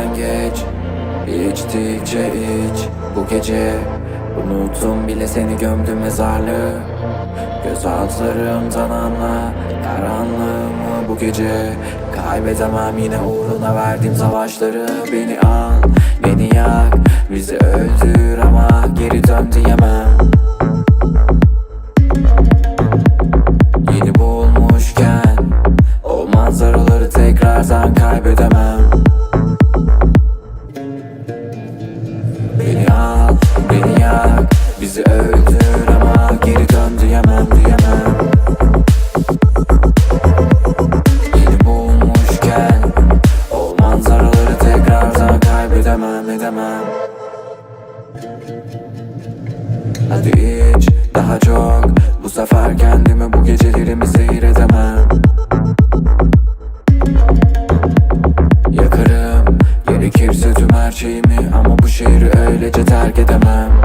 hemen geç. İçtikçe iç. Bu gece Unuttum bile seni gömdüm mezarlı Göz altlarımdan anla karanlığımı bu gece Kaybedemem. Yine uğruna verdiğim savaşları Beni al, beni yak, bizi öldür ama geri dön diyemem. Yeni bulmuşken o manzaraları tekrardan kaybedemem. Bizi öldür ama geri dön diyemem diyemem. Yeni bulmuşken O manzaraları tekrardan kaybedemem edemem. Hadi iç daha çok. Bu sefer kendimi bu gecelerimi zehir edemem Yakarım gerekirse tüm her şeyimi Ama bu şehri öylece terk edemem